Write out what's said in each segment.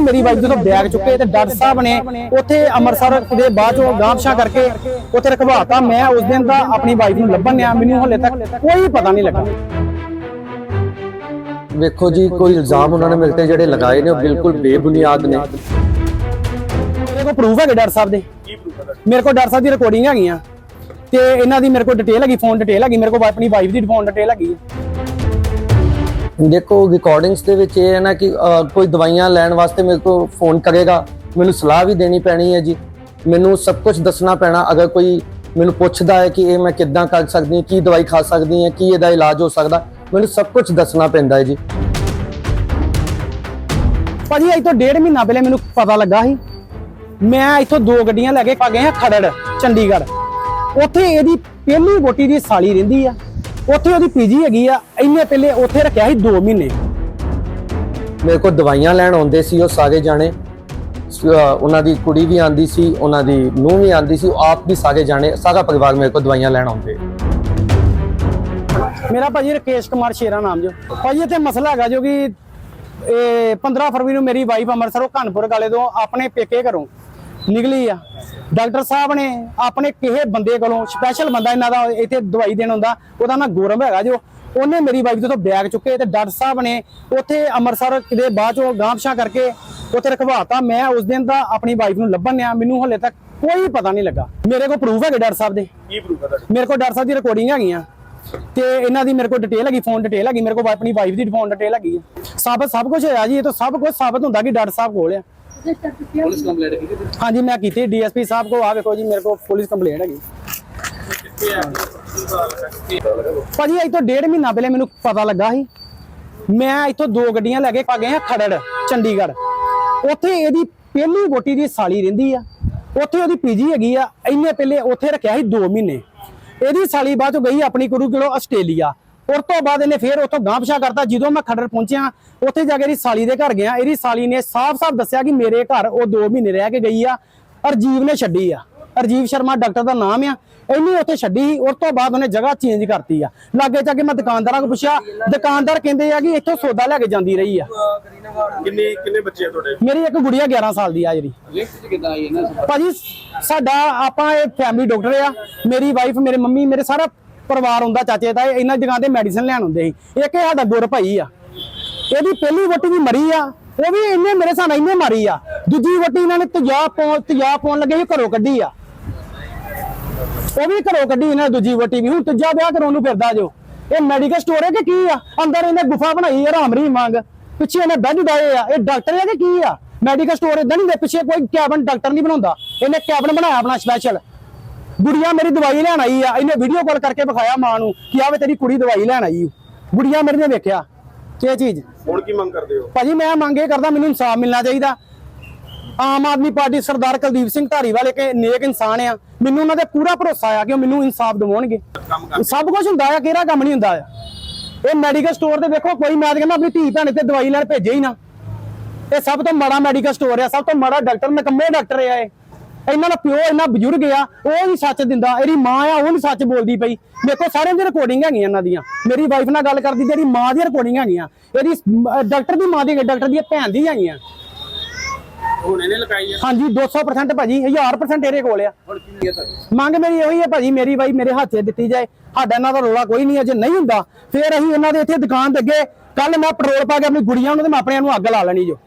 ਉਹਨੇ ਮੇਰੀ ਵਾਈਫ ਜਦੋਂ ਬੈਗ ਚੁੱਕੇ ਤੇ ਡਾਕਟਰ ਸਾਹਿਬ ਨੇ ਉੱਥੇ ਅੰਮ੍ਰਿਤਸਰ ਦੇ ਬਾਅਦ ਚੋਂ ਗਾਂਵਸ਼ਾ ਕਰਕੇ ਉੱਥੇ ਰਖਵਾਤਾ। ਮੈਂ ਉਸ ਦਿਨ ਦਾ ਆਪਣੀ ਵਾਈਫ ਨੂੰ ਲੱਭਣ ਆ ਮੈਨੂੰ ਹਲੇ ਤੱਕ ਕੋਈ ਪਤਾ ਨਹੀਂ ਲੱਗਾ। ਵੇਖੋ ਜੀ ਕੋਈ ਇਲਜ਼ਾਮ ਉਹਨਾਂ ਨੇ ਮੇਰੇ ਤੇ ਜਿਹੜੇ ਲਗਾਏ ਨੇ ਉਹ ਬਿਲਕੁਲ ਬੇਬੁਨਿਆਦ ਨੇ। ਮੇਰੇ ਕੋਲ ਪ੍ਰੂਫ ਹੈਗੇ ਡਾਕਟਰ ਸਾਹਿਬ ਦੇ। ਮੇਰੇ ਕੋਲ ਡਾਕਟਰ ਸਾਹਿਬ ਦੀ ਰਿਕਾਰਡਿੰਗ ਹੈਗੀਆਂ। ਤੇ ਇਹਨਾਂ ਦੀ ਮੇਰੇ ਕੋਲ ਡਿਟੇਲ ਹੈਗੀ ਫੋਨ ਡਿਟੇਲ ਹੈਗੀ। ਮੇਰੇ ਕੋਲ ਆਪਣੀ ਵਾਈਫ ਦੀ ਫੋਨ ਡਿਟੇਲ ਹੈਗੀ। ਦੇਖੋ ਰਿਕਾਰਡਿੰਗਸ ਦੇ ਵਿੱਚ ਇਹ ਹੈ ਨਾ ਕਿ ਕੋਈ ਦਵਾਈਆਂ ਲੈਣ ਵਾਸਤੇ ਮੇਰੇ ਕੋਲ ਫੋਨ ਕਰੇਗਾ, ਮੈਨੂੰ ਸਲਾਹ ਵੀ ਦੇਣੀ ਪੈਣੀ ਹੈ ਜੀ। ਮੈਨੂੰ ਸਭ ਕੁਝ ਦੱਸਣਾ ਪੈਣਾ, ਅਗਰ ਕੋਈ ਮੈਨੂੰ ਪੁੱਛਦਾ ਹੈ ਕਿ ਇਹ ਮੈਂ ਕਿੱਦਾਂ ਕਰ ਸਕਦੀ ਹਾਂ, ਕੀ ਦਵਾਈ ਖਾ ਸਕਦੀ ਹਾਂ, ਕੀ ਇਹਦਾ ਇਲਾਜ ਹੋ ਸਕਦਾ, ਮੈਨੂੰ ਸਭ ਕੁਝ ਦੱਸਣਾ ਪੈਂਦਾ ਹੈ ਜੀ। ਭਾਜੀ, ਅੱਜ ਤੋਂ ਡੇਢ ਮਹੀਨਾ ਪਹਿਲੇ ਮੈਨੂੰ ਪਤਾ ਲੱਗਾ ਸੀ, ਮੈਂ ਇੱਥੋਂ ਦੋ ਗੱਡੀਆਂ ਲੈ ਕੇ ਪਾ ਗਏ ਆ ਖੜੜ ਚੰਡੀਗੜ੍ਹ। ਉੱਥੇ ਇਹਦੀ ਪਹਿਲੀ ਵੋਟੀ ਦੀ ਸਾਲੀ ਰਹਿੰਦੀ ਆ। ਉੱਥੇ ਉਹਦੀ ਪੀਜੀ ਹੈਗੀ ਆ ਇੰਨੇ ਪਹਿਲੇ ਉੱਥੇ ਰੱਖਿਆ ਸੀ 2 ਮਹੀਨੇ। ਮੇਰੇ ਕੋਲ ਦਵਾਈਆਂ ਲੈਣ ਆਉਂਦੇ ਸੀ ਉਹ ਸਾਰੇ ਜਾਣੇ। ਉਹਨਾਂ ਦੀ ਕੁੜੀ ਵੀ ਆਂਦੀ ਸੀ ਉਹਨਾਂ ਦੀ ਨੂੰਹ ਵੀ ਆਂਦੀ ਸੀ ਆਪ ਵੀ ਸਾਰੇ ਜਾਣੇ ਸਾਰਾ ਪਰਿਵਾਰ ਮੇਰੇ ਕੋਲ ਦਵਾਈਆਂ ਲੈਣ ਆਉਂਦੇ। ਮੇਰਾ ਭਾਜੀ ਰਕੇਸ਼ ਕੁਮਾਰ ਸ਼ੇਰਾ ਨਾਮ ਜੋ। ਭਾਜੀ ਇੱਥੇ ਮਸਲਾ ਹੈਗਾ ਜੋ ਕਿ ਇਹ 15 ਫਰਵਰੀ ਨੂੰ ਮੇਰੀ ਵਾਈਫ ਅੰਮ੍ਰਿਤਸਰੋਂ ਕਾਨਪੁਰ ਕਾਲੇ ਤੋਂ ਆਪਣੇ ਪੇਕੇ ਘਰੋਂ ਨਿਕਲੀ ਆ। ਡਾਕਟਰ ਸਾਹਿਬ ਨੇ ਆਪਣੇ ਕਿਸੇ ਬੰਦੇ ਕੋਲੋਂ ਸਪੈਸ਼ਲ ਬੰਦਾ ਇਹਨਾਂ ਦਾ ਇੱਥੇ ਦਵਾਈ ਦੇਣ ਹੁੰਦਾ ਉਹਦਾ ਨਾਂ ਗੌਰਵ ਹੈਗਾ ਜੋ ਉਹਨੇ ਮੇਰੀ ਵਾਈਫ ਤੋਂ ਬੈਗ ਚੁੱਕੇ ਤੇ ਡਾਕਟਰ ਸਾਹਿਬ ਨੇ ਉੱਥੇ ਅੰਮ੍ਰਿਤਸਰ ਦੇ ਬਾਅਦ ਚੋਂ ਗਾਂਵਸ਼ਾ ਕਰਕੇ ਉੱਥੇ ਰਖਵਾਤਾ। ਮੈਂ ਉਸ ਦਿਨ ਦਾ ਆਪਣੀ ਵਾਈਫ ਨੂੰ ਲੱਭਣ ਆ ਮੈਨੂੰ ਹਲੇ ਤੱਕ ਕੋਈ ਪਤਾ ਨਹੀਂ ਲੱਗਾ। ਮੇਰੇ ਕੋਲ ਪ੍ਰੂਫ ਹੈਗੇ ਡਾਕਟਰ ਸਾਹਿਬ ਦੇ। ਕੀ ਪ੍ਰੂਫ ਹੈ ਤੁਹਾਡੇ? ਮੇਰੇ ਕੋਲ ਡਾਕਟਰ ਸਾਹਿਬ ਦੀ ਰਿਕਾਰਡਿੰਗ ਹੈਗੀਆਂ। ਤੇ ਇਹਨਾਂ ਦੀ ਮੇਰੇ ਕੋਲ ਡਿਟੇਲ ਹੈਗੀ ਫੋਨ ਡਿਟੇਲ ਹੈਗੀ ਮੇਰੇ ਕੋਲ ਆਪਣੀ ਵਾਈਫ ਦੀ ਫੋਨ ਡਿਟੇਲ ਹੈਗੀ ਹੈ ਸਾਬਤ ਸਭ ਕੁਝ ਹੋਇਆ ਜੀ ਇਹ ਤਾਂ ਸਭ ਕੁਝ ਸਾਬਤ ਹੁੰਦਾ ਕਿ ਡਾਕਟਰ ਸਾਹਿਬ ਕੋਲ ਆ। ਪੁਲਿਸ ਕੰਪਲੇਂਟ ਕੀਤੀ ਤੇ ਹਾਂਜੀ, ਮੈਂ ਕੀਤੀ। ਡੀਐਸਪੀ ਸਾਹਿਬ ਕੋ ਆ ਵੇਖੋ ਜੀ, ਮੇਰੇ ਕੋਲ ਪੁਲਿਸ ਕੰਪਲੇਂਟ ਹੈਗੀ। ਕਿੱਥੇ ਆ ਭਾਜੀ ਅੱਜ ਤੋਂ ਡੇਢ ਮਹੀਨਾ ਪਹਿਲੇ ਮੈਨੂੰ ਪਤਾ ਲੱਗਾ ਸੀ। ਮੈਂ ਇੱਥੋਂ ਦੋ ਗੱਡੀਆਂ ਲੈ ਕੇ ਆ ਗਏ ਆ ਖੜੜ ਚੰਡੀਗੜ੍ਹ। ਉੱਥੇ ਇਹਦੀ ਪਹਿਲੀ ਵੋਟੀ ਦੀ ਸਾਲੀ ਰਹਿੰਦੀ ਆ। ਉੱਥੇ ਉਹਦੀ ਪੀਜੀ ਹੈਗੀ ਆ। ਇੰਨੇ ਪਹਿਲੇ ਉੱਥੇ ਰੱਖਿਆ ਸੀ 2 ਮਹੀਨੇ। ਇਹਦੀ ਸਾਲੀ ਬਾਅਦ ਚੋਂ ਗਈ ਆਪਣੀ ਗੁਰੂ ਕਿਲੋ ਆਸਟ੍ਰੇਲੀਆ। ਉਸ ਤੋਂ ਬਾਅਦ ਇਹਨੇ ਫੇਰ ਉੱਥੋਂ ਗਾਂਪਸ਼ਾ ਕਰਤਾ। ਜਦੋਂ ਮੈਂ ਖੜੜ ਪਹੁੰਚਿਆ ਉੱਥੇ ਜਾ ਕੇ ਇਹਦੀ ਸਾਲੀ ਦੇ ਘਰ ਗਿਆ। ਇਹਦੀ ਸਾਲੀ ਨੇ ਸਾਫ਼-ਸਾਫ਼ ਦੱਸਿਆ ਕਿ ਮੇਰੇ ਘਰ ਉਹ 2 ਮਹੀਨੇ ਰਹਿ ਕੇ ਗਈ ਆ। ਅਰਜੀਵ ਨੇ ਛੱਡੀ ਆ। ਅਰਜੀਵ ਸ਼ਰਮਾ ਡਾਕਟਰ ਦਾ ਨਾਮ ਆ। ਇੰਨੀ ਉੱਥੇ ਛੱਡੀ ਉਸ ਤੋਂ ਬਾਅਦ ਉਹਨੇ ਜਗ੍ਹਾ ਚੇਂਜ ਕਰਤੀ ਆ। ਲਾਗੇ ਜਾ ਕੇ ਮੈਂ ਦੁਕਾਨਦਾਰਾਂ ਕੋਲ ਪੁੱਛਿਆ ਦੁਕਾਨਦਾਰ ਕਹਿੰਦੇ ਆ ਕਿ ਇੱਥੋਂ ਸੌਦਾ ਲੈ ਕੇ ਜਾਂਦੀ ਰਹੀ ਆ। ਕਿੰਨੇ ਕਿੰਨੇ ਬੱਚੇ ਆ ਤੁਹਾਡੇ? ਮੇਰੀ ਇੱਕ ਗੁੜੀਆ 11 ਸਾਲ ਦੀ ਆ ਜਿਹੜੀ। ਚ ਕਿਦਾਂ ਆਈ ਹੈ ਨਾ ਭਾਜੀ ਸਾਡਾ ਆਪਾਂ ਇਹ ਫੈਮਿਲੀ ਡਾਕਟਰ ਆ। ਮੇਰੀ ਵਾਈਫ ਮੇਰੇ ਮੰਮੀ ਮੇਰੇ ਸਾਰਾ ਪਰਿਵਾਰ ਹੁੰਦਾ ਚਾਚੇ ਦਾ ਇਹਨਾਂ ਜਗ੍ਹਾ ਤੇ ਮੈਡੀਸਨ ਲੈਣ ਹੁੰਦੇ ਸੀ। ਇੱਕ ਇਹ ਸਾਡਾ ਗੁਰ ਭਾਈ ਆ। ਇਹਦੀ ਪਹਿਲੀ ਵੋਟੀ ਵੀ ਮਰੀ ਆ, ਉਹ ਵੀ ਇੰਨੇ ਮੇਰੇ ਸਾਹ ਇੰਨੇ ਮਾਰੀ ਆ। ਦੂਜੀ ਵੋਟੀ ਇਹਨਾਂ ਨੇ ਤੇਜ਼ਾਬ ਪਾਉਣ ਤੇਜ਼ਾਬ ਪਾਉਣ ਲੱਗੇ ਸੀ, ਘਰੋਂ ਕੱਢੀ ਆ। ਉਹ ਵੀ ਘਰੋਂ ਕੱਢੀ ਇਹਨਾਂ ਨੇ ਦੂਜੀ ਵੋਟੀ ਵੀ। ਹੁਣ ਤੀਜਾ ਵਿਆਹ ਕਰਾਉਣ ਨੂੰ ਫਿਰਦਾ ਜੋ। ਇਹ ਮੈਡੀਕਲ ਸਟੋਰ ਹੈ ਕਿ ਕੀ ਆ? ਅੰਦਰ ਇਹਨੇ ਗੁਫਾ ਬਣਾਈ ਹੈ ਰਾਮਰੀ ਮੰਗ ਪਿੱਛੇ ਇਹਨੇ ਬੈੱਡ ਡਾਏ ਆ। ਇਹ ਡਾਕਟਰ ਹੈ ਕਿ ਕੀ ਆ? ਮੈਡੀਕਲ ਸਟੋਰ ਇਦਾਂ ਨਹੀਂ ਦੇ ਪਿੱਛੇ ਕੋਈ ਕੈਬਨ ਡਾਕਟਰ ਨਹੀਂ ਬਣਾਉਂਦਾ। ਇਹਨੇ ਕੈਬਨ ਬਣਾਇਆ ਆਪਣਾ ਸਪੈਸ਼ਲ ਗੁੜੀਆ ਮੇਰੀ ਦਵਾਈ ਲੈਣ ਆਈ ਆ ਇਹਨੇ ਵੀਡੀਓ ਕਾਲ ਕਰਕੇ ਵਿਖਾਇਆ ਮਾਂ ਨੂੰ ਕਿ ਆਵੇ ਤੇਰੀ ਕੁੜੀ ਦਵਾਈ ਲੈਣ ਆਈ। ਗੁੜੀਆ ਮੇਰੀ ਨੇ ਵੇਖਿਆ ਕਿ ਚੀਜ਼। ਹੁਣ ਕੀ ਮੰਗ ਕਰਦੇ ਹੋ? ਭਾਜੀ ਮੈਂ ਮੰਗ ਇਹ ਕਰਦਾ ਮੈਨੂੰ ਇਨਸਾਫ ਮਿਲਣਾ ਚਾਹੀਦਾ। ਆਮ ਆਦਮੀ ਪਾਰਟੀ ਸਰਦਾਰ ਕੁਲਦੀਪ ਸਿੰਘ ਧਾਰੀਵਾਲ ਇੱਕ ਨੇਕ ਇਨਸਾਨ ਆ। ਮੈਨੂੰ ਉਹਨਾਂ ਤੇ ਪੂਰਾ ਭਰੋਸਾ ਆ ਕਿ ਉਹ ਮੈਨੂੰ ਇਨਸਾਫ ਦਿਵਾਉਣਗੇ। ਸਭ ਕੁਝ ਹੁੰਦਾ ਆ ਕਿਹੜਾ ਕੰਮ ਨਹੀਂ ਹੁੰਦਾ ਆ। ਇਹ ਮੈਡੀਕਲ ਸਟੋਰ ਤੇ ਵੇਖੋ ਕੋਈ ਮੈਂ ਕਹਿੰਦਾ ਆਪਣੀ ਧੀ ਭੈਣ ਤੇ ਦਵਾਈ ਲੈਣ ਭੇਜੇ ਹੀ ਨਾ। ਇਹ ਸਭ ਤੋਂ ਮਾੜਾ ਮੈਡੀਕਲ ਸਟੋਰ ਆ ਸਭ ਤੋਂ ਮਾੜਾ ਡਾਕਟਰ ਨਕੰਮੇ ਡਾਕਟਰ ਆ ਇਹ। ਇਹਨਾਂ ਦਾ ਪਿਓ ਇੰਨਾ ਬਜ਼ੁਰਗ ਆ ਉਹ ਨਹੀਂ ਸੱਚ ਦਿੰਦਾ ਇਹਦੀ ਮਾਂ ਆ ਉਹ ਨਹੀਂ ਸੱਚ ਬੋਲਦੀ ਪਈ। ਮੇਰੇ ਕੋਲ ਸਾਰਿਆਂ ਦੀ ਰਿਕਾਰਡਿੰਗ ਹੈਗੀਆਂ ਇਹਨਾਂ ਦੀਆਂ। ਮੇਰੀ ਵਾਈਫ ਨਾਲ ਗੱਲ ਕਰਦੀ ਜਿਹੜੀ ਮਾਂ ਦੀ ਰਿਕਾਰਡਿੰਗ ਹੈਗੀਆਂ ਇਹਦੀ ਡਾਕਟਰ ਦੀ ਮਾਂ ਦੀ ਡਾਕਟਰ ਦੀ ਭੈਣ ਦੀ ਹੈਗੀਆਂ। ਹੁਣ ਇਹਨੇ ਲਗਾਈ ਹਾਂਜੀ 200% ਭਾਜੀ 1000% ਇਹਦੇ ਕੋਲ ਆ। ਹੁਣ ਕੀ ਹੈ ਤੁਹਾਡੀ? ਮੰਗ ਮੇਰੀ ਉਹੀ ਹੈ ਭਾਜੀ ਮੇਰੀ ਬਾਈ ਮੇਰੇ ਹੱਥ ਦਿੱਤੀ ਜਾਏ। ਸਾਡਾ ਇਹਨਾਂ ਦਾ ਰੋਲਾ ਕੋਈ ਨਹੀਂ ਹੈ ਜੇ ਨਹੀਂ ਹੁੰਦਾ ਫੇਰ ਅਸੀਂ ਇਹਨਾਂ ਦੇ ਇੱਥੇ ਦੁਕਾਨ ਦੇ ਅੱਗੇ ਕੱਲ ਮੈਂ ਪੈਟਰੋਲ ਪਾ ਕੇ ਆਪਣੀ ਗੁੜੀਆਂ ਨੂੰ ਤੇ ਮੈਂ ਆਪਣਿਆਂ ਨੂੰ ਅੱਗ ਲਾ ਲੈਣੀ ਜੋ।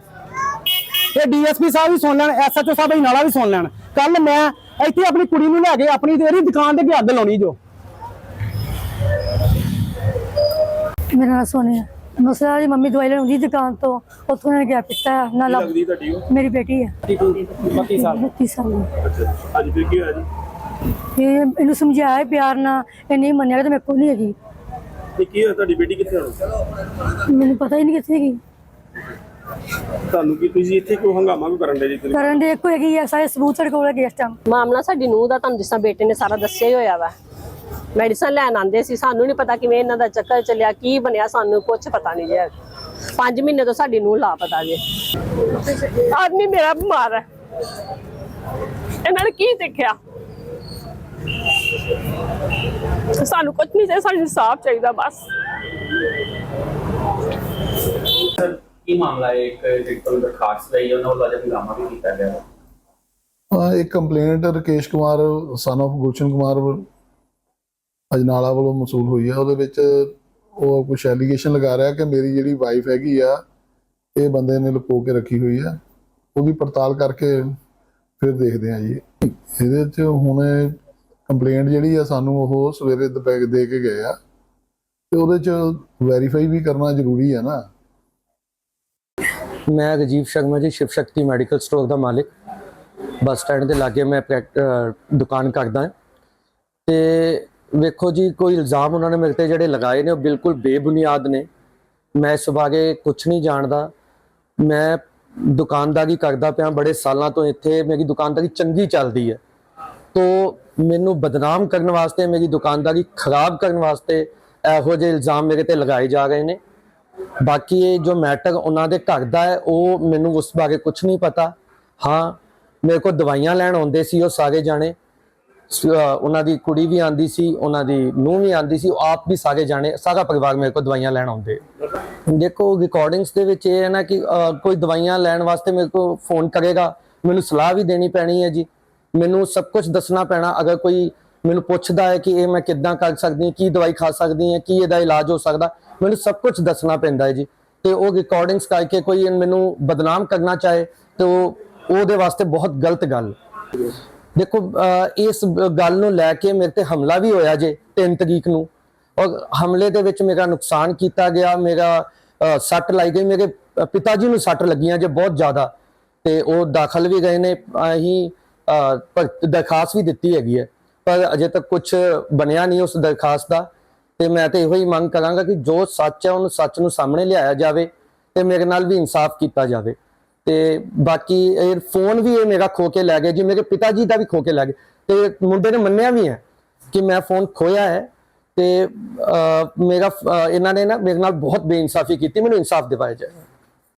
ਇਹ ਡੀਐਸਪੀ ਸਾਹਿਬ ਵੀ ਸੁਣ ਲੈਣ ਐਸਐਚਓ ਸਾਹਿਬ ਹੀ ਨਾਲਾ ਵੀ ਸੁਣ ਲੈਣ। ਕੱਲ ਮੈਂ ਇੱਥੇ ਆਪਣੀ ਕੁੜੀ ਨੂੰ ਲੈ ਕੇ ਆਪਣੀ ਤੇਰੀ ਦੁਕਾਨ ਅੱਗੇ ਅੱਗ ਲਾਉਣੀ ਜੋ। ਮੇਰਾ ਨਾਮ ਸੋਨੀਆ। ਮਸਲਾ ਜੀ ਮੰਮੀ ਦਵਾਈ ਲੈਣ ਆਉਂਦੀ ਦੁਕਾਨ ਤੋਂ ਉੱਥੋਂ ਨੇ ਗਿਆ ਪਿੱਤਾ ਨਾ ਲੱਭ। ਲੱਗਦੀ ਤੁਹਾਡੀ ਉਹ? ਮੇਰੀ ਬੇਟੀ ਹੈ 32 ਸਾਲ? 32 ਸਾਲ ਦੀ। ਅੱਛਾ ਅੱਜ ਫਿਰ ਕੀ ਹੋਇਆ ਜੀ? ਇਹ ਇਹਨੂੰ ਸਮਝਾਇਆ ਪਿਆਰ ਨਾਲ ਇਹ ਨਹੀਂ ਮੰਨਿਆ ਕਿ ਮੇਰੇ ਕੋਲ ਨਹੀਂ ਹੈਗੀ। ਇਹ ਕੀ ਹੋਇਆ ਤੁਹਾਡੀ ਬੇਟੀ ਕਿੱਥੇ ਹੁਣ? ਮੈਨੂੰ ਪਤਾ ਹੀ ਨਹੀਂ ਕਿੱਥੇ ਗਈ ਤੁਹਾਨੂੰ ਕੀ ਤੁਸੀਂ ਇੱਥੇ ਕਿਉਂ ਹੰਗਾਮਾ ਵੀ ਕਰਨ ਦੇ ਜੀ ਤੁਸੀਂ? ਕਰਨ ਦੇ ਇੱਕੋ ਹੈਗੀ ਆ ਸਾਰੇ ਸਬੂਤ ਸਾਡੇ ਕੋਲ ਹੈਗੇ ਇਸ ਟਾਈਮ ਮਾਮਲਾ ਸਾਡੀ ਨੂੰਹ ਦਾ ਤੁਹਾਨੂੰ ਜਿਸਾਂ ਬੇਟੇ ਨੇ ਸਾਰਾ ਦੱਸਿਆ ਹੀ ਹੋਇਆ ਵਾ। ਮੈਡੀਸਨ ਲੈਣ ਆਂਦੇ ਸੀ ਸਾਨੂੰ ਨਹੀਂ ਪਤਾ ਕਿਵੇਂ ਇਹਨਾਂ ਦਾ ਚੱਕਰ ਚੱਲਿਆ ਕੀ ਬਣਿਆ ਸਾਨੂੰ ਕੁਝ ਪਤਾ ਨਹੀਂ ਜੇ। 5 ਮਹੀਨੇ ਤੋਂ ਸਾਡੀ ਨੂੰਹ ਲਾਪਤਾ ਜੇ। ਆਦਮੀ ਮੇਰਾ ਬਿਮਾਰ ਹੈ। ਇਹਨਾਂ ਨੇ ਕੀ ਦੇਖਿਆ? ਸਾਨੂੰ ਕੁਝ ਨਹੀਂ ਚਾਹੀਦਾ ਸਾਨੂੰ ਇਨਸਾਫ ਚਾਹੀਦਾ ਬਸ। ਕੀ ਮਾਮਲਾ ਹੈ? ਇੱਕ ਜਿਹੜੀ ਦਰਖਾਸਤ ਲਈ ਉਹਨਾਂ ਵੱਲੋਂ ਅੱਜ ਹੰਗਾਮਾ ਵੀ ਕੀਤਾ ਗਿਆ ਵਾ। ਹਾਂ, ਇੱਕ complaint Rakesh Kumar son of Gulshan Kumar, Ajnala ਵੱਲੋਂ ਮਸੂਲ ਹੋਈ ਹੈ। ਉਹਦੇ ਵਿੱਚ ਉਹ ਕੁਝ ਐਲੀਗੇਸ਼ਨ ਲਗਾ ਰਿਹਾ ਕਿ ਮੇਰੀ ਜਿਹੜੀ ਵਾਈਫ ਹੈਗੀ ਆ, ਇਹ ਬੰਦੇ ਨੇ ਲੁਕੋ ਕੇ ਰੱਖੀ ਹੋਈ ਆ। ਉਹ ਵੀ ਪੜਤਾਲ ਕਰਕੇ ਫਿਰ ਦੇਖਦੇ ਆ ਜੀ। ਇਹਦੇ 'ਚ ਹੁਣ ਕੰਪਲੇਂਟ ਜਿਹੜੀ ਆ, ਸਾਨੂੰ ਉਹ ਸਵੇਰੇ ਦੁਪਹਿਰ ਦੇ ਕੇ ਗਏ ਆ। ਤੇ ਉਹਦੇ 'ਚ ਵੈਰੀਫਾਈ ਵੀ ਕਰਨਾ ਜ਼ਰੂਰੀ ਆ ਨਾ। ਮੈਂ ਰਜੀਵ ਸ਼ਰਮਾ ਜੀ, ਸ਼ਿਵ ਸ਼ਕਤੀ ਮੈਡੀਕਲ ਸਟੋਰ ਦਾ ਮਾਲਿਕ। ਬੱਸ ਸਟੈਂਡ ਦੇ ਲਾਗੇ ਮੈਂ ਪ੍ਰੈਕ- ਦੁਕਾਨ ਕਰਦਾ ਹਾਂ। ਤੇ ਵੇਖੋ ਜੀ, ਕੋਈ ਇਲਜ਼ਾਮ ਉਹਨਾਂ ਨੇ ਮੇਰੇ ਤੇ ਜਿਹੜੇ ਲਗਾਏ ਨੇ, ਉਹ ਬਿਲਕੁਲ ਬੇਬੁਨਿਆਦ ਨੇ। ਮੈਂ ਇਸ ਬਾਰੇ ਕੁਝ ਨਹੀਂ ਜਾਣਦਾ। ਮੈਂ ਦੁਕਾਨਦਾਰੀ ਕਰਦਾ ਪਿਆ ਬੜੇ ਸਾਲਾਂ ਤੋਂ ਇੱਥੇ। ਮੇਰੀ ਦੁਕਾਨਦਾਰੀ ਚੰਗੀ ਚੱਲਦੀ ਹੈ। ਤੋ ਮੈਨੂੰ ਬਦਨਾਮ ਕਰਨ ਵਾਸਤੇ, ਮੇਰੀ ਦੁਕਾਨਦਾਰੀ ਖਰਾਬ ਕਰਨ ਵਾਸਤੇ ਇਹੋ ਜਿਹੇ ਇਲਜ਼ਾਮ ਮੇਰੇ ਤੇ ਲਗਾਏ ਜਾ ਰਹੇ ਨੇ। ਬਾਕੀ ਇਹ ਜੋ ਮੈਟਰ ਉਹਨਾਂ ਦੇ ਘਰ ਦਾ ਹੈ, ਉਹ ਮੈਨੂੰ ਉਸ ਬਾਰੇ ਕੁਝ ਨਹੀਂ ਪਤਾ। ਹਾਂ, ਮੇਰੇ ਕੋਲ ਦਵਾਈਆਂ ਲੈਣ ਆਉਂਦੇ ਸੀ ਉਹ ਸਾਰੇ ਜਾਣੇ। ਉਹਨਾਂ ਦੀ ਕੁੜੀ ਵੀ ਆਂਦੀ ਸੀ, ਉਹਨਾਂ ਦੀ ਨੂੰਹ ਵੀ ਆਂਦੀ ਸੀ ਆਪ ਵੀ ਸਾਰੇ ਜਾਣੇ, ਸਾਰਾ ਪਰਿਵਾਰ ਮੇਰੇ ਕੋਲ ਦਵਾਈਆਂ ਲੈਣ ਆਉਂਦੇ। ਦੇਖੋ ਰਿਕਾਰਡਿੰਗਸ ਦੇ ਵਿੱਚ ਇਹ ਹੈ ਨਾ ਕਿ ਕੋਈ ਦਵਾਈਆਂ ਲੈਣ ਵਾਸਤੇ ਮੇਰੇ ਕੋਲ ਫੋਨ ਕਰੇਗਾ, ਮੈਨੂੰ ਸਲਾਹ ਵੀ ਦੇਣੀ ਪੈਣੀ ਹੈ ਜੀ। ਮੈਨੂੰ ਸਭ ਕੁਝ ਦੱਸਣਾ ਪੈਣਾ, ਅਗਰ ਕੋਈ ਮੈਨੂੰ ਪੁੱਛਦਾ ਹੈ ਕਿ ਇਹ ਮੈਂ ਕਿੱਦਾਂ ਕਰ ਸਕਦੀ ਹਾਂ, ਕੀ ਦਵਾਈ ਖਾ ਸਕਦੀ ਹਾਂ, ਕੀ ਇਹਦਾ ਇਲਾਜ ਹੋ ਸਕਦਾ। ਮੈਨੂੰ ਸਭ ਕੁਝ ਦੱਸਣਾ ਪੈਂਦਾ ਹੈ ਜੀ। ਤੇ ਉਹ ਰਿਕਾਰਡਿੰਗਸ ਕਰਕੇ ਕੋਈ ਮੈਨੂੰ ਬਦਨਾਮ ਕਰਨਾ ਚਾਹੇ, ਤੇ ਉਹ, ਉਹਦੇ ਵਾਸਤੇ ਬਹੁਤ ਗਲਤ ਗੱਲ। ਦੇਖੋ ਇਸ ਗੱਲ ਨੂੰ ਲੈ ਕੇ ਮੇਰੇ ਤੇ ਹਮਲਾ ਵੀ ਹੋਇਆ ਜੇ 3 ਤਰੀਕ ਨੂੰ। ਔਰ ਹਮਲੇ ਦੇ ਵਿੱਚ ਮੇਰਾ ਨੁਕਸਾਨ ਕੀਤਾ ਗਿਆ, ਮੇਰਾ ਸੱਟ ਲਾਈ ਗਈ। ਮੇਰੇ ਪਿਤਾ ਜੀ ਨੂੰ ਸੱਟ ਲੱਗੀਆਂ ਜੇ ਬਹੁਤ ਜ਼ਿਆਦਾ। ਤੇ ਉਹ ਦਾਖਲ ਵੀ ਗਏ ਨੇ ਅਸੀਂ ਦਰਖਾਸਤ ਵੀ ਦਿੱਤੀ ਹੈਗੀ ਹੈ। ਪਰ ਅਜੇ ਤੱਕ ਕੁਝ ਬਣਿਆ ਨਹੀਂ ਉਸ ਦਰਖਾਸਤ ਦਾ। ਤੇ ਮੈਂ ਤੇ ਇਹੋ ਹੀ ਮੰਗ ਕਰਾਂਗਾ ਕਿ ਜੋ ਸੱਚ ਹੈ, ਉਹਨੂੰ ਸੱਚ ਨੂੰ ਸਾਹਮਣੇ ਲਿਆਇਆ ਜਾਵੇ ਤੇ ਮੇਰੇ ਨਾਲ ਵੀ ਇਨਸਾਫ ਕੀਤਾ ਜਾਵੇ। ਤੇ ਬਾਕੀ ਇਹ ਫੋਨ ਵੀ ਇਹ ਮੇਰਾ ਖੋ ਕੇ ਲੈ ਗਏ, ਜੀ ਮੇਰੇ ਪਿਤਾ ਜੀ ਦਾ ਵੀ ਖੋ ਕੇ ਲੈ ਗਏ। ਤੇ ਮੁੰਡੇ ਨੇ ਮੰਨਿਆ ਵੀ ਹੈ ਕਿ ਮੈਂ ਫੋਨ ਖੋਇਆ ਹੈ ਤੇ ਮੇਰਾ ਇਹਨਾਂ ਨੇ ਨਾ ਮੇਰੇ ਨਾਲ ਬਹੁਤ ਬੇਇਨਸਾਫੀ ਕੀਤੀ, ਮੈਨੂੰ ਇਨਸਾਫ ਦਿਵਾਇਆ ਜਾਏ।